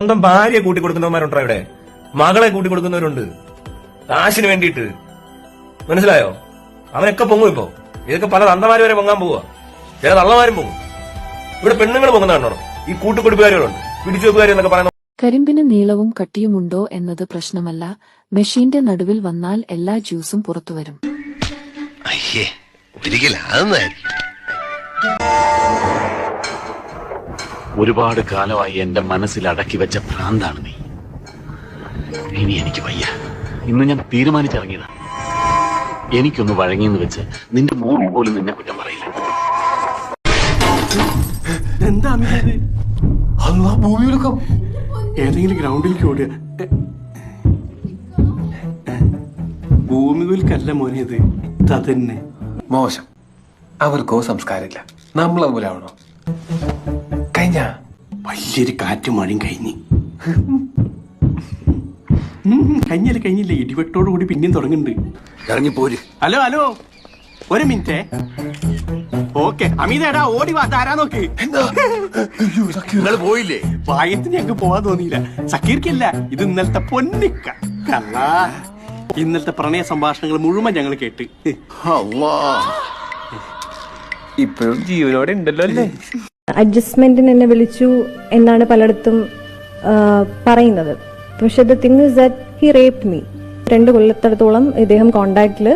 സ്വന്തം ഭാര്യയെ കൂട്ടി കൊടുക്കുന്നവന്മാരുണ്ടോ ഇവിടെ മകളെ കൂട്ടി കൊടുക്കുന്നവരുണ്ട് കാശിന് വേണ്ടിയിട്ട്. മനസ്സിലായോ? അവനൊക്കെ പൊങ്ങും ഇപ്പോ. ഇതൊക്കെ പല തന്തമാര് വരെ പൊങ്ങാൻ പോവുക ചില തള്ളമാരും പോകും ഇവിടെ പെണ്ണുങ്ങൾ പൊങ്ങുന്നതാണോ ഈ കൂട്ടുകൊടുപ്പുകാരുകളുണ്ട്. പിടിച്ചുവെപ്പുകാർ എന്നൊക്കെ പറയുന്ന കരിമ്പിന് നീളവും കട്ടിയുമുണ്ടോ എന്നത് പ്രശ്നമല്ല. മെഷീന്റെ നടുവിൽ വന്നാൽ എല്ലാ ജ്യൂസും പുറത്തുവരും. അയ്യേ ഒരിക്കലും ഒരുപാട് കാലമായി എന്റെ മനസ്സിൽ അടക്കി വെച്ച ഭ്രാന്താണ് നീ. ഇനി എനിക്ക് വയ്യ. ഇന്ന് ഞാൻ തീരുമാനിച്ചിറങ്ങിയതാ. എനിക്കൊന്ന് വഴങ്ങിയെന്ന് വെച്ച് നിന്റെ മോൾ പോലും നിന്നെ കുറ്റം പറയില്ല. എന്താ അമ്മേ അല്ല ഭൂമിയിലൊക്കെ ഏതെങ്കിലും ഗ്രൗണ്ടിലേക്ക് ഭൂമിയിലേക്കല്ല മോനെ ഇത്. തന്നെ മോശം. അവർക്കോ സംസ്കാരമില്ല. നമ്മൾ അതുപോലെ ആവണോ? കഴിഞ്ഞ? വലിയൊരു കാറ്റും മഴയും കഴിഞ്ഞ്. കഴിഞ്ഞില്ല കഴിഞ്ഞില്ല? ഇടിവെട്ടോട് കൂടി പിന്നെയും തുടങ്ങുന്നുണ്ട്. ഇറങ്ങിപ്പോര്. Hello hello. ഒരു മിനിറ്റ്. ഓക്കെ. അമിതേടാ ഓടി വാ താരാ നോക്ക്. നിങ്ങൾ പോയില്ലേ? വായത്തിന് ഞങ്ങൾക്ക് പോവാൻ തോന്നിയില്ല. സക്കീർക്കല്ല ഇത് ഇന്നലത്തെ പൊന്നിക്ക. ഇന്നലത്തെ പ്രണയ സംഭാഷണങ്ങൾ മുഴുവൻ ഞങ്ങൾ കേട്ട്. ഇപ്പോഴും ജീവനോടെ ഉണ്ടല്ലോ അല്ലേ? അഡ്ജസ്റ്റ്മെന്റിന് എന്നെ വിളിച്ചു എന്നാണ് പലയിടത്തും പറയുന്നത്. പക്ഷെ the thing is that he rape me രണ്ട് കൊല്ലത്തടത്തോളം ഇദ്ദേഹം കോണ്ടാക്റ്റിൽ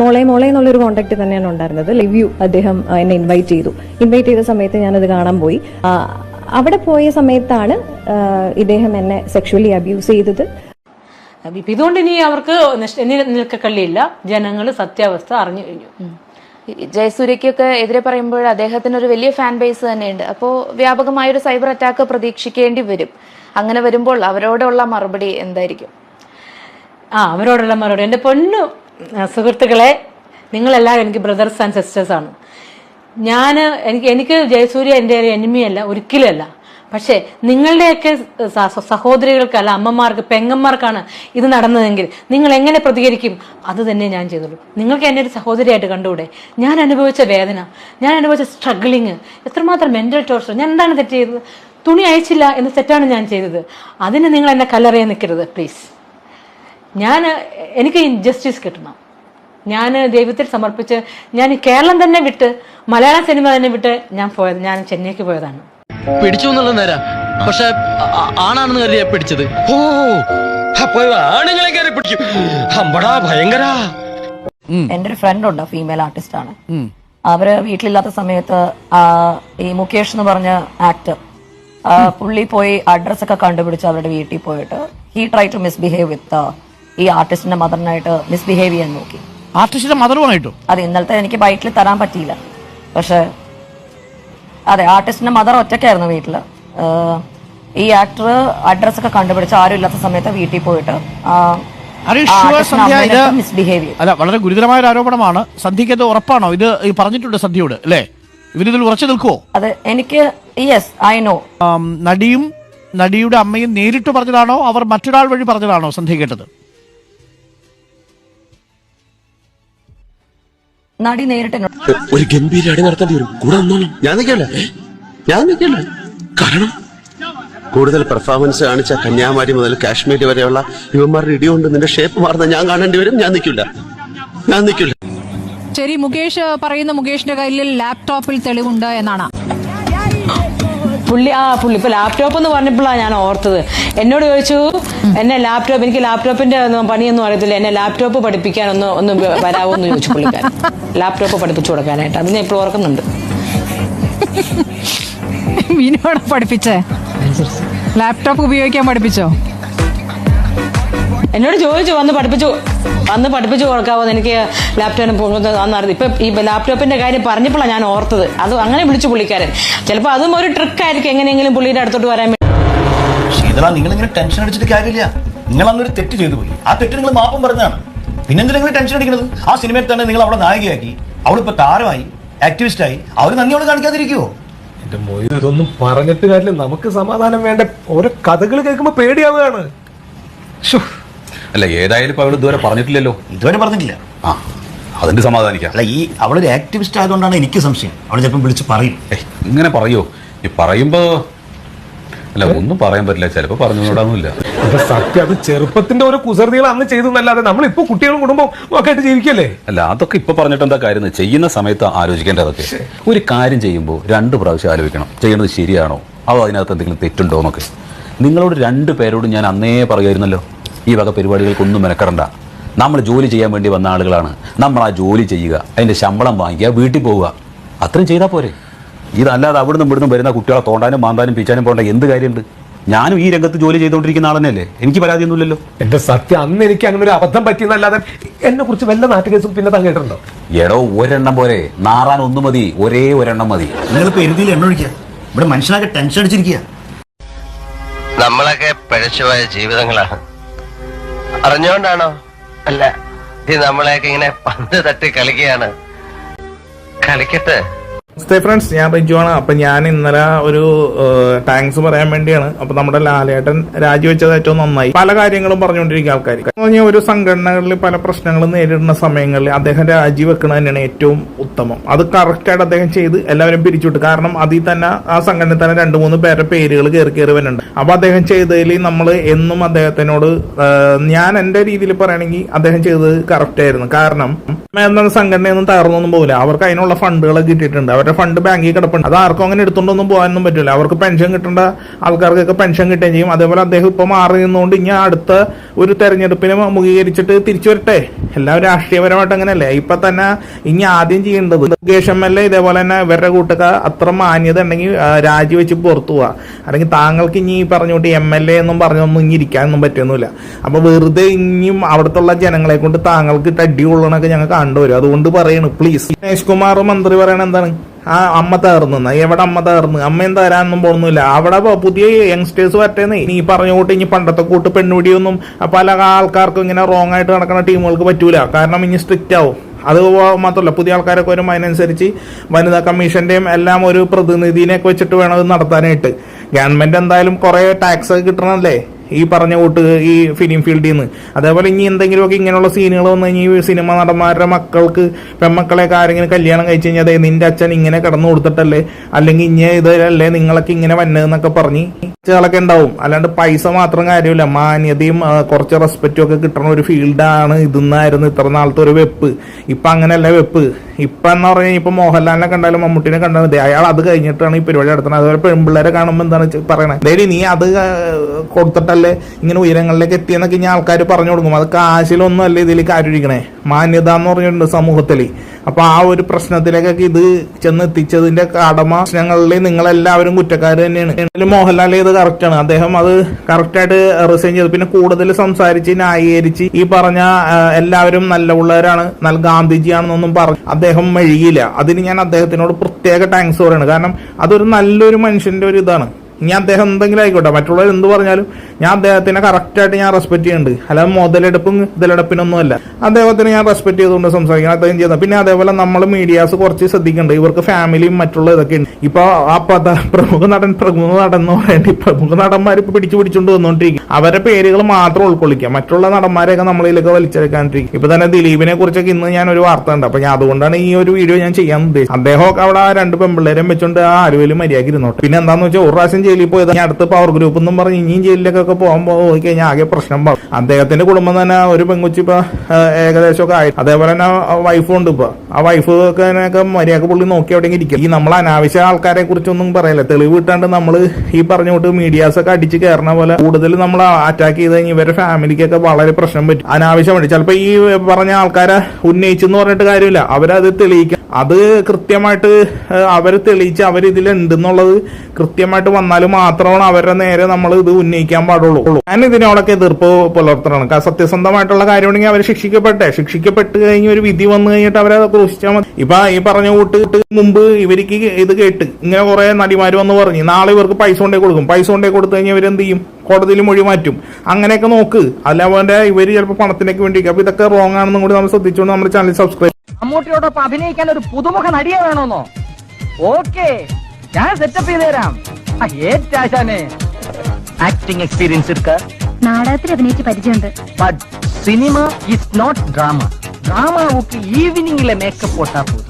മോളെ മോളെ എന്നുള്ളൊരു കോണ്ടാക്ട് തന്നെയാണ് ഉണ്ടായിരുന്നത്. ലിവ് യു അദ്ദേഹം എന്നെ ഇൻവൈറ്റ് ചെയ്തു. ഇൻവൈറ്റ് ചെയ്ത സമയത്ത് ഞാനത് കാണാൻ പോയി. അവിടെ പോയ സമയത്താണ് ഇദ്ദേഹം എന്നെ സെക്ഷുവലി അബ്യൂസ് ചെയ്തത്. ഇതുകൊണ്ട് ഇനി അവർക്ക് നിൽക്കക്കള്ളിയില്ല ജനങ്ങൾ സത്യാവസ്ഥ അറിഞ്ഞു കഴിഞ്ഞു. ജയസൂര്യക്കൊക്കെ എതിരെ പറയുമ്പോൾ അദ്ദേഹത്തിന് ഒരു വലിയ ഫാൻ ബേസ് തന്നെയുണ്ട്. അപ്പോൾ വ്യാപകമായ ഒരു സൈബർ അറ്റാക്ക് പ്രതീക്ഷിക്കേണ്ടി വരും. അങ്ങനെ വരുമ്പോൾ അവരോടുള്ള മറുപടി എന്തായിരിക്കും? ആ അവരോടുള്ള മറുപടി. എന്റെ പൊന്നു സുഹൃത്തുക്കളെ നിങ്ങളെല്ലാവരും എനിക്ക് ബ്രദേഴ്സ് ആൻഡ് സിസ്റ്റേഴ്സ് ആണ്. ഞാൻ എനിക്ക് എനിക്ക് ജയസൂര്യ എന്റെ ഒരു എനിമിയല്ല ഒരിക്കലുമല്ല പക്ഷേ നിങ്ങളുടെയൊക്കെ സഹോദരികൾക്ക് അല്ല അമ്മമാർക്ക് പെങ്ങന്മാർക്കാണ് ഇത് നടന്നതെങ്കിൽ നിങ്ങൾ എങ്ങനെ പ്രതികരിക്കും? അത് തന്നെ ഞാൻ ചെയ്തുള്ളൂ നിങ്ങൾക്ക് എന്നെ ഒരു സഹോദരിയായിട്ട് കണ്ടുകൂടെ? ഞാൻ അനുഭവിച്ച വേദന ഞാൻ അനുഭവിച്ച സ്ട്രഗ്ലിങ് എത്രമാത്രം മെന്റൽ ടോർച്ചർ ഞാൻ എന്താണ് തെറ്റ് ചെയ്തത്? തുണി അയച്ചില്ല എന്ന തെറ്റാണ് ഞാൻ ചെയ്തത്. അതിന് നിങ്ങൾ എന്നെ കല്ലറിയാൻ നിൽക്കരുത് പ്ലീസ് ഞാൻ എനിക്ക് ജസ്റ്റിസ് കിട്ടണം. ഞാൻ ദൈവത്തിൽ സമർപ്പിച്ച് ഞാൻ കേരളം തന്നെ വിട്ട് മലയാള സിനിമ തന്നെ വിട്ട് ഞാൻ പോയത് ഞാൻ ചെന്നൈക്ക് പോയതാണ്. പിടിച്ചു എന്നുള്ള നേരാ. പക്ഷെ ആണാണെന്ന് കരുതിയാ പിടിച്ചത്. ഓ അപ്പൊ ആണുങ്ങളെ കയറി പിടിക്കും അമ്പടാ ഭയങ്കര. എന്റെ ഒരു ഫ്രണ്ട് ഉണ്ട് ഫീമെയിൽ ആർട്ടിസ്റ്റ് ആണ്. അവർ വീട്ടിലില്ലാത്ത സമയത്ത് ഈ മുകേഷ് എന്ന് പറഞ്ഞ ആക്ടർ പുള്ളി പോയി അഡ്രസ് ഒക്കെ കണ്ടുപിടിച്ച് അവരുടെ വീട്ടിൽ പോയിട്ട് he try to misbehave with ഈ ആർട്ടിസ്റ്റിന്റെ മദറിനായിട്ട് മിസ്ബിഹേവ് ചെയ്യാൻ നോക്കി. ആർട്ടിസ്റ്റിന്റെ മദറുമായിട്ടോ അത് ഇന്നലത്തെ എനിക്ക് ബൈക്കിൽ തരാൻ പറ്റിയില്ല. പക്ഷെ അതെ ആർട്ടിസ്റ്റിന്റെ മദർ ഒറ്റയ്ക്കായിരുന്നു വീട്ടിൽ ഈ ആക്ടർ അഡ്രസ് ഒക്കെ കണ്ടുപിടിച്ച് ആരും ഇല്ലാത്ത സമയത്ത് വീട്ടിൽ പോയിട്ട് അല്ല വളരെ ഗുരുതരമായ ഒരു ആരോപണമാണ്. സന്ധ്യക്ക് അത് ഉറപ്പാണോ? ഇത് പറഞ്ഞിട്ടുണ്ട് സന്ധ്യയോട് അല്ലേ? ഇവരിതിൽ ഉറച്ചു നിൽക്കുവോ? അതെ എനിക്ക് യെസ് ഐ നോ നടിയും നടിയുടെ അമ്മയും നേരിട്ട് പറഞ്ഞതാണോ? അവർ മറ്റൊരാൾ വഴി പറഞ്ഞതാണോ സന്ധ്യ കേട്ടത്? നടി നേരിട്ട് ഒരു ഗംഭീര അടി നടത്തേണ്ടി വരും. കൂടെ ഞാൻ നിൽക്കല്ല. ഞാൻ നിൽക്കല്ല. കാരണം? കൂടുതൽ പെർഫോമൻസ് കാണിച്ച കന്യാകുമാരി മുതൽ കാശ്മീർ വരെയുള്ള യുവന്മാരുടെ ഇടികൊണ്ട് നിന്റെ ഷേപ്പ് മാറുന്ന ഞാൻ കാണേണ്ടി വരും. ഞാൻ നിൽക്കില്ല. ഞാൻ നിൽക്കില്ല. ശരി മുകേഷ് പറയുന്ന മുകേഷിന്റെ കയ്യിൽ ലാപ്ടോപ്പിൽ തെളിവുണ്ട് എന്നാണ്. പുള്ളി ആ പുള്ളി ഇപ്പൊ ലാപ്ടോപ്പ് എന്ന് പറഞ്ഞപ്പോഴാണ് ഞാൻ ഓർത്തത്. എന്നോട് ചോദിച്ചു എന്നെ ലാപ്ടോപ്പ് എനിക്ക് ലാപ്ടോപ്പിന്റെ പണിയൊന്നും അറിയത്തില്ല. എന്നെ ലാപ്ടോപ്പ് പഠിപ്പിക്കാൻ ഒന്ന് ഒന്ന് വരാവോ എന്ന് ചോദിച്ചു പുള്ളിക്കാരൻ. ലാപ്ടോപ്പ് പഠിപ്പിച്ചു കൊടുക്കാനായിട്ട്. അത് ഞാൻ ഇപ്പോൾ ഓർക്കുന്നുണ്ട്. മീനോടെ പഠിപ്പിച്ചേ? ലാപ്ടോപ്പ് ഉപയോഗിക്കാൻ പഠിപ്പിച്ചോ? എന്നോട് ചോദിച്ചു വന്ന് പഠിപ്പിച്ചു. വന്ന് പഠിപ്പിച്ചു കൊടുക്കാവോ എനിക്ക് ലാപ്ടോപ്പ് അന്നറിയത് ഇപ്പം ഈ ലാപ്ടോപ്പിന്റെ കാര്യം പറഞ്ഞപ്പോഴാണ് ഞാൻ ഓർത്തത്. അത് അങ്ങനെ വിളിച്ചു പുള്ളിക്കാരൻ. ചിലപ്പോൾ അതും ഒരു ട്രിക്ക് ആയിരിക്കും എങ്ങനെയെങ്കിലും പുള്ളിയുടെ അടുത്തോട്ട് വരാൻ വേണ്ടി. ശീതള നിങ്ങൾ ഇങ്ങനെ ടെൻഷൻ അടിച്ചിട്ട് കാര്യമില്ല. നിങ്ങൾ അന്നൊരു തെറ്റ് ചെയ്തു പോയി. ആ തെറ്റ് നിങ്ങൾ മാപ്പം പറഞ്ഞതാണ്. പിന്നെ നിങ്ങൾ ടെൻഷൻ അടിക്കുന്നത് ആ സിനിമയിൽ തന്നെ നിങ്ങൾ അവളെ നായികയാക്കി. അവളിപ്പോ താരമായി ആക്ടിവിസ്റ്റായി അവർ നന്ദിയോട് കാണിക്കാതിരിക്കുവോ? എന്റെ മൊയ്ത് ഇതൊന്നും പറഞ്ഞിട്ട് കാര്യമില്ല. നമുക്ക് സമാധാനം വേണ്ട. ഓരോ കഥകൾ കേൾക്കുമ്പോ പേടിയാവുകയാണ്. ശ്ശോ. അല്ല ഏതായാലും ഇപ്പൊ അവൾ ഇതുവരെ പറഞ്ഞിട്ടില്ലല്ലോ. ഇതുവരെ പറഞ്ഞിട്ടില്ല. ആ അതിന്റെ സമാധാനിക്കാം. അല്ല ഈ അവളൊരു ആക്ടിവിസ്റ്റ് ആയതുകൊണ്ടാണ് എനിക്ക് സംശയം. അവൾ ചിലപ്പോൾ വിളിച്ച് പറയും. ഇങ്ങനെ പറയോ? ഈ പറയുമ്പോ അല്ല ഒന്നും പറയാൻ പറ്റില്ല. ചിലപ്പോ പറഞ്ഞുകൂടാന്നില്ല എന്റെ സത്യം അത് ചെറുപ്പത്തിന്റെ ഓരോ കുസൃതികൾ അന്ന് ചെയ്തു എന്നല്ലാതെ നമ്മളിപ്പോ കുട്ടികളും കുടുംബവും ഒക്കെ ആയിട്ട് ജീവിക്കല്ലേ? അല്ല അതൊക്കെ ഇപ്പൊ പറഞ്ഞിട്ട് എന്താ കാര്യം എന്ന് ചെയ്യുന്ന സമയത്ത് ആലോചിക്കേണ്ടതൊക്കെ. ഒരു കാര്യം ചെയ്യുമ്പോൾ രണ്ട് പ്രാവശ്യം ആലോചിക്കണം. ചെയ്യുന്നത് ശരിയാണോ? അതോ അതിനകത്ത് എന്തെങ്കിലും തെറ്റുണ്ടോ എന്നൊക്കെ. നിങ്ങളോട് രണ്ടു പേരോടും ഞാൻ അന്നേ പറയുമായിരുന്നല്ലോ ഈ വക പരിപാടികൾക്കൊന്നും മെനക്കെടണ്ട. നമ്മൾ ജോലി ചെയ്യാൻ വേണ്ടി വന്ന ആളുകളാണ്. നമ്മൾ ആ ജോലി ചെയ്യുക അതിന്റെ ശമ്പളം വാങ്ങിക്കുക വീട്ടിൽ പോവുക. അത്രയും ചെയ്താൽ പോരെ. ഇതല്ലാതെ അവിടുന്ന് ഇവിടുന്ന് വരുന്ന കുട്ടികളെ തോണ്ടാനും മാന്താനും പിച്ചാനും പോകേണ്ട എന്ത് കാര്യമുണ്ട്? ഞാനും ഈ രംഗത്ത് ജോലി ചെയ്തുകൊണ്ടിരിക്കുന്ന ആളെന്നല്ലേ? എനിക്ക് പരാതിയൊന്നുമില്ലല്ലോ. എന്റെ സത്യം അന്ന് എനിക്ക് അങ്ങനെ ഒരു അബദ്ധം പറ്റിയെന്നല്ലാതെ എന്നെ കുറിച്ച് വല്ല നാട്ടുകേസും പിന്നെ താൻ കേട്ടിട്ടുണ്ടോ എടോ ഒരെണ്ണം പോരെ. നാറാൻ ഒന്ന് മതി ഒരേ ഒരെണ്ണം മതി. നിങ്ങൾ എരുതിയിൽ എണ്ണ ഒഴിക്കുക ഇവിടെ മനുഷ്യനൊക്കെ ടെൻഷൻ അടിച്ചിരിക്കുക നമ്മളൊക്കെ പഴച്ചുപോയ ജീവിതങ്ങളാണ്. അറിഞ്ഞോണ്ടാണോ? അല്ല ഇത് നമ്മളെയൊക്കെ ഇങ്ങനെ പന്ത് തട്ടി കളിക്കുകയാണ്. കളിക്കട്ടെ? നമസ്തേ ഫ്രണ്ട്സ് ഞാൻ ബിജുവാണ് അപ്പൊ ഞാൻ ഇന്നലെ ഒരു താങ്ക്സ് പറയാൻ വേണ്ടിയാണ്. അപ്പൊ നമ്മുടെ ലാലേട്ടൻ രാജിവെച്ചത് ഏറ്റവും നന്നായി. പല കാര്യങ്ങളും പറഞ്ഞുകൊണ്ടിരിക്കുക ആൾക്കാർ പറഞ്ഞാൽ ഒരു സംഘടനകളിൽ പല പ്രശ്നങ്ങളും നേരിടുന്ന സമയങ്ങളിൽ അദ്ദേഹം രാജിവെക്കുന്നത് തന്നെയാണ് ഏറ്റവും ഉത്തമം. അത് കറക്റ്റായിട്ട് അദ്ദേഹം ചെയ്ത് എല്ലാവരും പിരിച്ചുവിട്ടു. കാരണം അതിൽ തന്നെ ആ സംഘടനയിൽ തന്നെ രണ്ട് മൂന്ന് പേരുടെ പേരുകൾ കയറി കയറി വരുന്നുണ്ട്. അപ്പൊ അദ്ദേഹം ചെയ്തതിൽ നമ്മൾ എന്നും അദ്ദേഹത്തിനോട് ഞാൻ എന്റെ രീതിയിൽ പറയുകയാണെങ്കിൽ അദ്ദേഹം ചെയ്തത് കറക്റ്റ് ആയിരുന്നു. കാരണം എന്ന സംഘടനയൊന്നും തകർന്നൊന്നും പോകില്ല അവർക്ക് അതിനുള്ള ഫണ്ടുകളൊക്കെ കിട്ടിയിട്ടുണ്ട്. അവരുടെ ഫണ്ട് ബാങ്കിൽ കിടപ്പുണ്ട്. അത് ആർക്കും അങ്ങനെ എടുത്തുകൊണ്ടൊന്നും പോകാനൊന്നും പറ്റില്ല. അവർക്ക് പെൻഷൻ കിട്ടേണ്ട ആൾക്കാർക്കൊക്കെ പെൻഷൻ കിട്ടുകയും ചെയ്യും. അതേപോലെ അദ്ദേഹം ഇപ്പൊ മാറി നിന്നുകൊണ്ട് ഇനി അടുത്ത ഒരു തെരഞ്ഞെടുപ്പിനെ മുഖീകരിച്ചിട്ട് തിരിച്ചു വരട്ടെ. എല്ലാം രാഷ്ട്രീയപരമായിട്ട് അങ്ങനെയല്ലേ? ഇപ്പൊ തന്നെ ഇനി ആദ്യം ചെയ്യേണ്ടത് മുകേഷ് എം എൽ എ ഇതേപോലെ തന്നെ ഇവരുടെ കൂട്ടൊക്കെ അത്ര മാന്യത ഉണ്ടെങ്കിൽ രാജിവെച്ച് പുറത്തു പോവാ. അല്ലെങ്കിൽ താങ്കൾക്ക് ഇനി പറഞ്ഞുകൊണ്ട് എം എൽ എ എന്നും പറഞ്ഞൊന്നും ഇനി ഇരിക്കാനൊന്നും പറ്റുന്നില്ല. അപ്പൊ വെറുതെ ഇനിയും അവിടുത്തെ ജനങ്ങളെ കൊണ്ട് താങ്കൾക്ക് ഇട്ട് അടി കൊള്ളണൊക്കെ ഞങ്ങൾ കണ്ടുവരും അതുകൊണ്ട് പറയണു പ്ലീസ് ദിനേഷ് കുമാർ മന്ത്രി പറയണ എന്താണ്? ആ അമ്മ തകർന്നു. എവിടെ അമ്മ തകർന്നു? അമ്മയും തരാനൊന്നും പോകുന്നില്ല. അവിടെ പുതിയ യങ്സ്റ്റേഴ്സ് വരട്ടേന്ന്. നീ പറഞ്ഞ കൂട്ട് ഇനി പണ്ടത്തെ കൂട്ട് പെണ്ണുപിടിയൊന്നും പല ആൾക്കാർക്കും ഇങ്ങനെ റോങ് ആയിട്ട് നടക്കുന്ന ടീമുകൾക്ക് പറ്റൂല. കാരണം ഇനി സ്ട്രിക്റ്റ് ആവും. അത് മാത്രമല്ല പുതിയ ആൾക്കാരൊക്കെ വരും അതിനനുസരിച്ച് വനിതാ കമ്മീഷന്റെയും എല്ലാം ഒരു പ്രതിനിധിനെയൊക്കെ വെച്ചിട്ട് വേണം അത് നടത്താനായിട്ട്. ഗവൺമെന്റ് എന്തായാലും കുറെ ടാക്സ് കിട്ടണമല്ലേ ഈ പറഞ്ഞ കൂട്ട് ഈ ഫിലിം ഫീൽഡിൽ നിന്ന് അതേപോലെ ഇനി എന്തെങ്കിലുമൊക്കെ ഇങ്ങനെയുള്ള സീനുകൾ വന്നു കഴിഞ്ഞാൽ ഈ സിനിമ നടന്മാരുടെ മക്കൾക്ക് പെമ്മക്കളെയൊക്കെ ആരെങ്കിലും കല്യാണം കഴിച്ചു കഴിഞ്ഞാൽ അതെ നിന്റെ അച്ഛൻ ഇങ്ങനെ കടന്നു കൊടുത്തിട്ടല്ലേ? അല്ലെങ്കിൽ ഇനി ഇതല്ലേ നിങ്ങളൊക്കെ ഇങ്ങനെ വന്നതെന്നൊക്കെ പറഞ്ഞ് കളൊക്കെ ഉണ്ടാവും. അല്ലാണ്ട് പൈസ മാത്രം കാര്യമില്ല. മാന്യതയും കുറച്ച് റെസ്പെക്റ്റും ഒക്കെ കിട്ടുന്ന ഒരു ഫീൽഡാണ് ഇതെന്നായിരുന്നു ഇത്ര നാളത്തെ ഒരു വെപ്പ്. ഇപ്പൊ അങ്ങനെയല്ല വെപ്പ്. ഇപ്പൊ എന്ന് പറഞ്ഞാൽ ഇപ്പം മോഹൻലാലിനെ കണ്ടാലും മമ്മൂട്ടിനെ കണ്ടാലും അയാൾ അത് കഴിഞ്ഞിട്ടാണ് ഈ പരിപാടി നടത്തുന്നത്. അതുപോലെ പെൺപിള്ളേരെ കാണുമ്പോൾ എന്താണ് പറയണേ? പറയണത് ഡേഡി നീ അത് കൊടുത്തിട്ടല്ലേ ഇങ്ങനെ ഉയരങ്ങളിലേക്ക് എത്തിയെന്നൊക്കെ ഇനി ആൾക്കാർ പറഞ്ഞു കൊടുക്കും. അത് കാശിലൊന്നും അല്ല ഇതിൽ കാര്യമിരിക്കണേ മാന്യത എന്ന് പറഞ്ഞിട്ടുണ്ട് സമൂഹത്തിൽ അപ്പൊ ആ ഒരു പ്രശ്നത്തിലേക്കൊക്കെ ഇത് ചെന്ന് എത്തിച്ചതിന്റെ കടമ പ്രശ്നങ്ങളിൽ നിങ്ങളെല്ലാവരും കുറ്റക്കാർ തന്നെയാണ്. എന്നാലും മോഹൻലാൽ ഇത് കറക്റ്റാണ് അദ്ദേഹം അത് കറക്റ്റായിട്ട് റിസൈൻ ചെയ്തു. പിന്നെ കൂടുതൽ സംസാരിച്ച് ന്യായീകരിച്ച് ഈ പറഞ്ഞ എല്ലാവരും നല്ല ഉള്ളവരാണ് നല്ല ഗാന്ധിജിയാണെന്നൊന്നും പറഞ്ഞു അദ്ദേഹം മെഴുകിയില്ല. അതിന് ഞാൻ അദ്ദേഹത്തിനോട് പ്രത്യേക താങ്ക്സ് പറയാണ്. കാരണം അതൊരു നല്ലൊരു മനുഷ്യന്റെ ഒരു ഇതാണ്. ഇനി അദ്ദേഹം എന്തെങ്കിലും ആയിക്കോട്ടെ മറ്റുള്ളവർ എന്ത് പറഞ്ഞാലും ഞാൻ അദ്ദേഹത്തിനെ കറക്റ്റായിട്ട് ഞാൻ റെസ്പെക്ട് ചെയ്യുന്നുണ്ട്. അല്ലാതെ മുതലെടുപ്പും ഇതിലെടുപ്പിനൊന്നും അല്ല അദ്ദേഹത്തിന് ഞാൻ റെസ്പെക്ട് ചെയ്തുകൊണ്ട് സംസാരിക്കണം. അദ്ദേഹം ചെയ്യുന്നത്. പിന്നെ അതേപോലെ നമ്മൾ മീഡിയാസ് കുറച്ച് ശ്രദ്ധിക്കുന്നുണ്ട്. ഇവർക്ക് ഫാമിലിയും മറ്റുള്ള ഇതൊക്കെ ഉണ്ട്. ഇപ്പൊ ആ പത പ്രമുഖ നടൻ പ്രമുഖ നടൻ എന്ന് പറയേണ്ടി പ്രമുഖ നടന്മാർ ഇപ്പൊ പിടിച്ചു പിടിച്ചുകൊണ്ട് വന്നുകൊണ്ടിരിക്കും അവരുടെ പേരുകൾ മാത്രം ഉൾക്കൊള്ളിക്കുക. മറ്റുള്ള നടന്മാരെയൊക്കെ നമ്മളിലൊക്കെ വലിച്ചെടുക്കാണ്ടിരിക്കും. ഇപ്പൊ തന്നെ ദിലീപിനെ കുറിച്ചൊക്കെ ഇന്ന് ഞാൻ ഒരു വാർത്ത ഉണ്ട് അപ്പൊ ഞാൻ അതുകൊണ്ടാണ് ഈ ഒരു വീഡിയോ ഞാൻ ചെയ്യാൻ ഉദ്ദേശിച്ചത്. അദ്ദേഹമൊക്കെ അവിടെ രണ്ട് പെമ്പിള്ളേരെയും വെച്ചുകൊണ്ട് ആ ആരുവേലും മര്യാദ ഇരുന്നോട്ടെ. പിന്നെ എന്താന്ന് വെച്ചാൽ ഒരു പ്രാവശ്യം ജയിലിൽ പോയത്. അടുത്ത പവർ ഗ്രൂപ്പ് എന്നും പറഞ്ഞ് ഇനിയും ജയിലിലേക്കൊക്കെ പോകാൻ നോക്കി കഴിഞ്ഞാൽ ആകെ പ്രശ്നം പറയും അദ്ദേഹത്തിന്റെ കുടുംബം തന്നെ ഒരു പെങ്കുച്ചി ഇപ്പൊ ഏകദേശം ഒക്കെ ആയി. അതേപോലെ തന്നെ വൈഫും ഉണ്ട് ഇപ്പൊ. ആ വൈഫ് ഒക്കെ മര്യാദ പുള്ളി നോക്കി എവിടെയെങ്കിലും ഇരിക്കും. ഈ നമ്മൾ അനാവശ്യ ആൾക്കാരെ കുറിച്ചൊന്നും പറയല്ല. തെളിവ് കിട്ടാണ്ട് നമ്മൾ ഈ പറഞ്ഞു മീഡിയാസ് ഒക്കെ അടിച്ച് കയറണ പോലെ കൂടുതൽ നമ്മൾ അറ്റാക്ക് ചെയ്ത് കഴിഞ്ഞാൽ ഇവരുടെ ഫാമിലിക്കൊക്കെ വളരെ പ്രശ്നം പറ്റും. അനാവശ്യമായിട്ട് ചിലപ്പോ ഈ പറഞ്ഞ ആൾക്കാരെ ഉന്നയിച്ചെന്ന് പറഞ്ഞിട്ട് കാര്യമില്ല. അവരത് തെളിയിക്കുക അത് കൃത്യമായിട്ട് അവർ തെളിയിച്ച് അവരിതിലുണ്ടെന്നുള്ളത് കൃത്യമായിട്ട് വന്നാൽ മാത്രമാണ് അവരുടെ നേരെ നമ്മൾ ഇത് ഉന്നയിക്കാൻ ഞാൻ ഇതിനോടൊക്കെ എതിർപ്പ് പുലർത്തണം സത്യസന്ധമായിട്ടുള്ള കാര്യമാണെങ്കിൽ അവർ ശിക്ഷിക്കപ്പെട്ടെ. ശിക്ഷിക്കപ്പെട്ട് കഴിഞ്ഞ് ഒരു വിധി വന്നു കഴിഞ്ഞിട്ട് അവരെ ക്രൂശിച്ചാൽ മതി. ഇപ്പൊ ഈ പറഞ്ഞ കൂട്ട് മുമ്പ് ഇവർക്ക് ഇത് കേട്ട് ഇങ്ങനെ കുറെ നടിമാർ വന്ന് പറഞ്ഞു നാളെ ഇവർക്ക് പൈസ കൊണ്ടേ കൊടുക്കും. പൈസ കൊണ്ടേ കൊടുത്തു കഴിഞ്ഞാൽ ഇവരെന്ത് ചെയ്യും? കോടതിയിൽ മൊഴി മാറ്റും. അങ്ങനെയൊക്കെ നോക്ക്. അല്ലാതെ ഇവർ ചിലപ്പോൾ പണത്തിനൊക്കെ വേണ്ടി അപ്പൊ ഇതൊക്കെ റോങ് ആണെന്നും കൂടി നമ്മൾ ശ്രദ്ധിച്ചുകൊണ്ട് നമ്മുടെ ചാനൽ സബ്സ്ക്രൈബ് മമ്മൂട്ടിയോടൊപ്പം അഭിനയിക്കാൻ ഒരു പുതുമുഖ നടിയെ വേണമെന്നോ ഓക്കെ. ഞാൻ സെറ്റപ്പ് ചെയ്തു തരാം ഏറ്റാശാനെ ആക്ടിംഗ് എക്സ്പീരിയൻസ് എടുക്ക നാടകത്തിൽ അഭിനയിച്ച് പരിചയമുണ്ട് but cinema is not drama ഡ്രാമാവുക്ക് ഈവനിങ്ങിലെ makeup போட்டா போதும்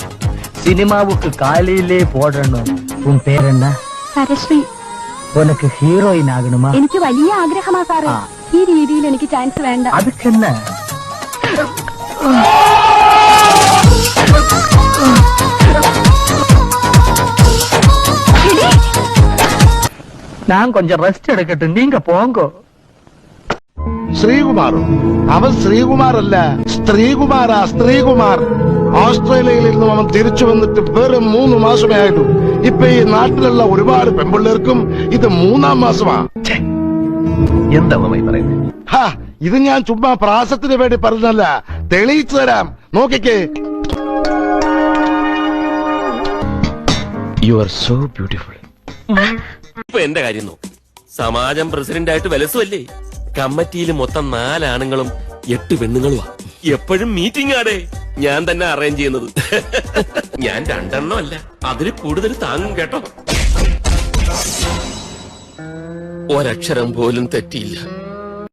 சினிமாவுக்கு காலையிலே போடணும் உன் பேர் என்ன സരശ്രീ ഉനക്ക് ഹീറോയിൻ ആകണമാ എനിക്ക് വലിയ ആഗ്രഹമാ സാറേ ഈ രീതിയിൽ എനിക്ക് ചാൻസ് വേണ്ട അതുക്കെന്നെ நான் கொஞ்சம் ரெஸ்ட் எடுக்கட்டும் நீங்க போங்க ശ്രീകുമാറും അവൻ ശ്രീകുമാർ അല്ല സ്ത്രീകുമാറാ സ്ത്രീകുമാർ ഓസ്ട്രേലിയയിൽ നിന്നും അവൻ തിരിച്ചു വന്നിട്ട് വെറും മൂന്ന് മാസമേ ആയുള്ളൂ ഇപ്പൊ ഈ നാട്ടിലുള്ള ഒരുപാട് പെമ്പിള്ളേർക്കും ഇത് മൂന്നാം മാസമാ എന്താ പറയുന്നത് ഹാ ഇത് ഞാൻ ചുമ്മാ പ്രാസത്തിന് വേണ്ടി പറഞ്ഞല്ല തെളിയിച്ചു തരാം നോക്കിക്കേ യു ആർ സോ ബ്യൂട്ടിഫുൾ ഇപ്പൊ എന്റെ കാര്യം നോക്ക്. സമാജം പ്രസിഡന്റ് ആയിട്ട് വിലസുമല്ലേ കമ്മിറ്റിയിൽ മൊത്തം നാലാണുങ്ങളും എട്ട് പെണ്ണുങ്ങളുമാ എപ്പോഴും മീറ്റിംഗ് ആടേ. ഞാൻ തന്നെ അറേഞ്ച് ചെയ്യുന്നത്. ഞാൻ രണ്ടെണ്ണം അല്ല അതിൽ കൂടുതൽ താങ്ങും കേട്ടോ. ഒരക്ഷരം പോലും തെറ്റിയില്ല.